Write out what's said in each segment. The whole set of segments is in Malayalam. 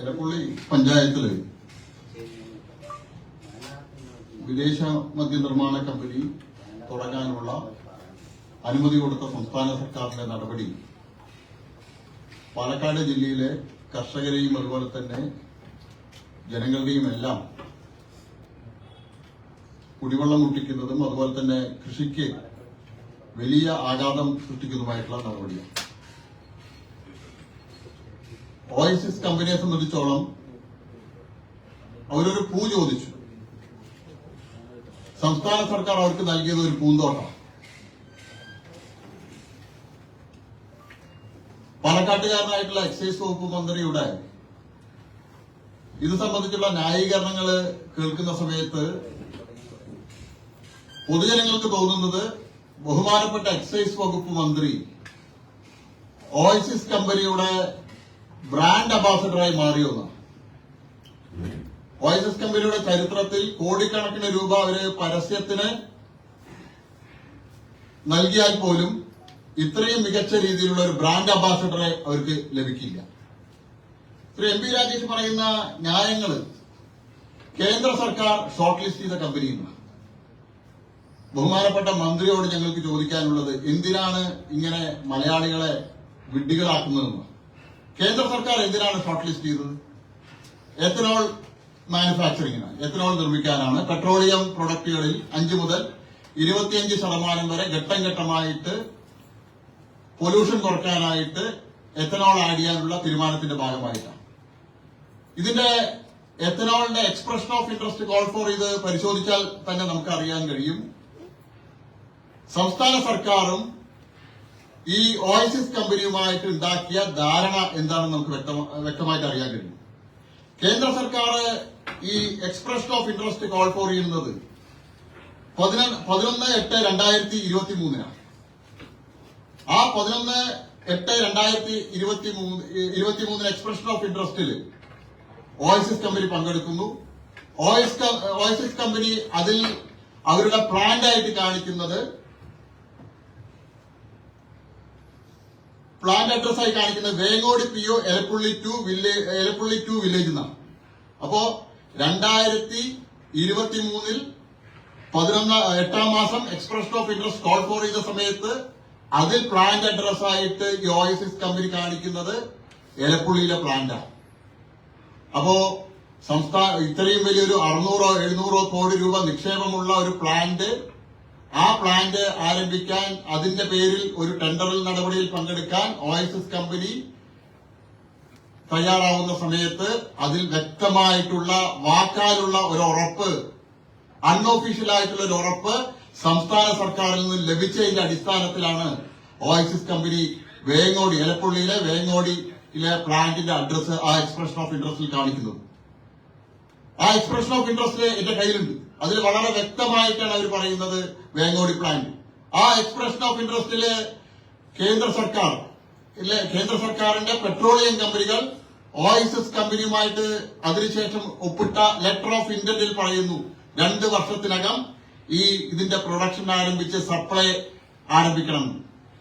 എലപ്പുള്ളി പഞ്ചായത്തിൽ. വിദേശ മദ്യ നിർമ്മാണ കമ്പനി തുടങ്ങാനുള്ള അനുമതി കൊടുത്ത സംസ്ഥാന സർക്കാരിന്റെ നടപടി. പാലക്കാട് ജില്ലയിലെ കർഷകരെയും അതുപോലെ തന്നെ ജനങ്ങളുടെയും എല്ലാം കുടിവെള്ളം മുട്ടിക്കുന്നതും അതുപോലെ തന്നെ കൃഷിക്ക് വലിയ ആഘാതം സൃഷ്ടിക്കുന്നതുമായിട്ടുള്ള നടപടിയാണ്. ഓയസിസ് കമ്പനിയെ സംബന്ധിച്ചോളം അവരൊരു പൂ ചോദിച്ചു. സംസ്ഥാന സർക്കാർ അവർക്ക് നൽകിയത് ഒരു പൂന്തോട്ടം. പാലക്കാട്ടുകാരനായിട്ടുള്ള എക്സൈസ് വകുപ്പ് മന്ത്രിയുടെ ഇത് സംബന്ധിച്ചുള്ള ന്യായീകരണങ്ങൾ കേൾക്കുന്ന സമയത്ത് പൊതുജനങ്ങൾക്ക് തോന്നുന്നത് ബഹുമാനപ്പെട്ട എക്സൈസ് വകുപ്പ് മന്ത്രി ഓയസിസ് കമ്പനിയുടെ ബ്രാൻഡ് അംബാസഡറായി മാറിയെന്നാണ് ഓയസസ് കമ്പനിയുടെ ചരിത്രത്തിൽ കോടിക്കണക്കിന് രൂപ അവർ പരസ്യത്തിന് നൽകിയാൽ പോലും ഇത്രയും മികച്ച രീതിയിലുള്ള ഒരു ബ്രാൻഡ് അംബാസഡറെ അവർക്ക് ലഭിക്കില്ല. ശ്രീ എം പി രാജേഷ് പറയുന്ന ന്യായങ്ങൾ കേന്ദ്ര സർക്കാർ ഷോർട്ട് ലിസ്റ്റ് ചെയ്ത കമ്പനിയുമാണ് ബഹുമാനപ്പെട്ട മന്ത്രിയോട് ഞങ്ങൾക്ക് ചോദിക്കാനുള്ളത് എന്തിനാണ് ഇങ്ങനെ മലയാളികളെ വിഡ്ഢികളാക്കുന്നതെന്ന്? കേന്ദ്ര സർക്കാർ എന്തിനാണ് ഷോർട്ട് ലിസ്റ്റ് ചെയ്തത്? എത്തനോൾ മാനുഫാക്ചറിംഗിന് എത്തനോൾ നിർമ്മിക്കാനാണ്. പെട്രോളിയം പ്രൊഡക്റ്റുകളിൽ അഞ്ച് മുതൽ ഇരുപത്തിയഞ്ച് ശതമാനം വരെ ഘട്ടം ഘട്ടമായിട്ട് പൊല്യൂഷൻ കുറയ്ക്കാനായിട്ട് എത്തനോൾ ആഡ് ചെയ്യാനുള്ള തീരുമാനത്തിന്റെ ഭാഗമായിട്ടാണ്. ഇതിന്റെ എത്തനോളിന്റെ expression of interest call for ഇത് പരിശോധിച്ചാൽ തന്നെ നമുക്ക് അറിയാൻ കഴിയും. സംസ്ഥാന സർക്കാരും ഈ ഓയിസിസ് കമ്പനിയുമായിട്ട് ഉണ്ടാക്കിയ ധാരണ എന്താണെന്ന് നമുക്ക് വ്യക്തമായിട്ട് അറിയാൻ കഴിയും. കേന്ദ്ര സർക്കാർ ഈ expression of interest call for ചെയ്യുന്നത് പതിനൊന്ന് എട്ട് രണ്ടായിരത്തി ഇരുപത്തി മൂന്നിനാണ് ആ പതിനൊന്ന് എട്ട് രണ്ടായിരത്തി ഇരുപത്തി മൂന്ന് ഇരുപത്തി മൂന്നിന് എക്സ്പ്രഷൻ ഓഫ് ഇൻട്രസ്റ്റിൽ ഓയിസിസ് കമ്പനി പങ്കെടുക്കുന്നു ഓയിസ് ഓയിസിസ് കമ്പനി അതിൽ അവരുടെ പ്ലാന്റ് ആയിട്ട് കാണിക്കുന്നത് പ്ലാന്റ് ആയി കാണിക്കുന്നത് Vengode P O Elappully two village Elappully two village എന്നാണ്. അപ്പോ രണ്ടായിരത്തി ഇരുപത്തി മൂന്നിൽ പതിനൊന്ന് എട്ടാം മാസം express of interest call for ചെയ്ത സമയത്ത് അതിൽ പ്ലാന്റ് അഡ്രസ് ആയിട്ട് ഈ ഓയസിസ് കമ്പനി കാണിക്കുന്നത് എലപ്പുള്ളിയിലെ പ്ലാന്റാണ് അപ്പോ സംസ്ഥാന ഇത്രയും വലിയൊരു അറുന്നൂറോ എഴുന്നൂറോ കോടി രൂപ നിക്ഷേപമുള്ള ഒരു പ്ലാന്റ് ആ പ്ലാന്റ് ആരംഭിക്കാൻ അതിന്റെ പേരിൽ ഒരു ടെൻഡറിൽ നടപടിയിൽ പങ്കെടുക്കാൻ ഓയസിസ് കമ്പനി തയ്യാറാവുന്ന സമയത്ത് അതിൽ വ്യക്തമായിട്ടുള്ള വാക്കാലുള്ള ഒരു ഉറപ്പ് അൺഒഫീഷ്യൽ ആയിട്ടുള്ള ഒരു ഉറപ്പ് സംസ്ഥാന സർക്കാരിൽ നിന്ന് ലഭിച്ചതിന്റെ അടിസ്ഥാനത്തിലാണ് ഓയസിസ് കമ്പനി വേങ്ങോടി എലപ്പുള്ളിയിലെ വേങ്ങോടിയിലെ പ്ലാന്റിന്റെ അഡ്രസ് ആ എക്സ്പ്രഷൻ ഓഫ് ഇൻട്രസ്റ്റിൽ കാണിക്കുന്നത്. ആ എക്സ്പ്രഷൻ ഓഫ് ഇൻട്രസ്റ്റ് എന്റെ കയ്യിലുണ്ട്. അതിൽ വളരെ വ്യക്തമായിട്ടാണ് അവർ പറയുന്നത്. വേങ്ങോടി പ്ലാന്റ് ആ എക്സ്പ്രഷൻ ഓഫ് ഇൻട്രസ്റ്റിൽ കേന്ദ്ര സർക്കാർ ഇല്ലേ? കേന്ദ്ര സർക്കാരിന്റെ പെട്രോളിയം കമ്പനികൾ ഓയിസസ് കമ്പനിയുമായിട്ട് അതിനുശേഷം ഒപ്പിട്ട ലെറ്റർ ഓഫ് ഇന്റന്റിൽ പറയുന്നു രണ്ട് വർഷത്തിനകം ഈ ഇതിന്റെ പ്രൊഡക്ഷൻ ആരംഭിച്ച് സപ്ലൈ ആരംഭിക്കണം.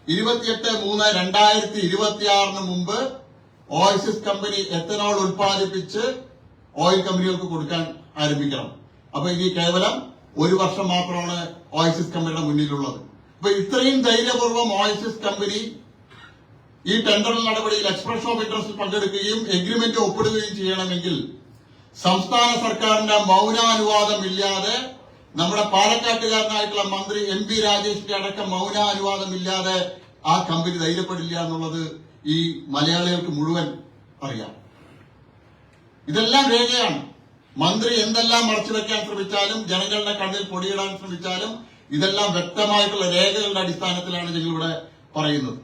ഇരുപത്തിയെട്ട് മൂന്ന് രണ്ടായിരത്തി ഇരുപത്തിയാറിന് മുമ്പ് ഓയിസിസ് കമ്പനി എത്തനോൾ ഉൽപ്പാദിപ്പിച്ച് ഓയിൽ കമ്പനികൾക്ക് കൊടുക്കാൻ ആരംഭിക്കണം. അപ്പൊ ഇനി കേവലം ഒരു വർഷം മാത്രമാണ് ഓയിസിസ് കമ്പനിയുടെ മുന്നിലുള്ളത്. അപ്പൊ ഇത്രയും ധൈര്യപൂർവം ഓയിസിസ് കമ്പനി ഈ ടെൻഡർ നടപടിയിൽ എക്സ്പ്രഷൻ ഓഫ് ഇൻട്രസ്റ്റ് പങ്കെടുക്കുകയും എഗ്രിമെന്റ് ഒപ്പിടുകയും ചെയ്യണമെങ്കിൽ സംസ്ഥാന സർക്കാരിന്റെ മൗനാനുവാദം ഇല്ലാതെ നമ്മുടെ പാലക്കാട്ടുകാരനായിട്ടുള്ള മന്ത്രി എം പി രാജേഷിന്റെ അടക്കം മൗനാനുവാദം ഇല്ലാതെ ആ കമ്പനി ധൈര്യപ്പെടില്ല എന്നുള്ളത് ഈ മലയാളികൾക്ക് മുഴുവൻ അറിയാം. ഇതെല്ലാം രേഖയാണ്. മന്ത്രി എന്തെല്ലാം മറച്ചു വെക്കാൻ ശ്രമിച്ചാലും ജനങ്ങളുടെ കണ്ണിൽ പൊടിയിടാൻ ശ്രമിച്ചാലും ഇതെല്ലാം വ്യക്തമായിട്ടുള്ള രേഖകളുടെ അടിസ്ഥാനത്തിലാണ് ഞങ്ങളിവിടെ പറയുന്നത്.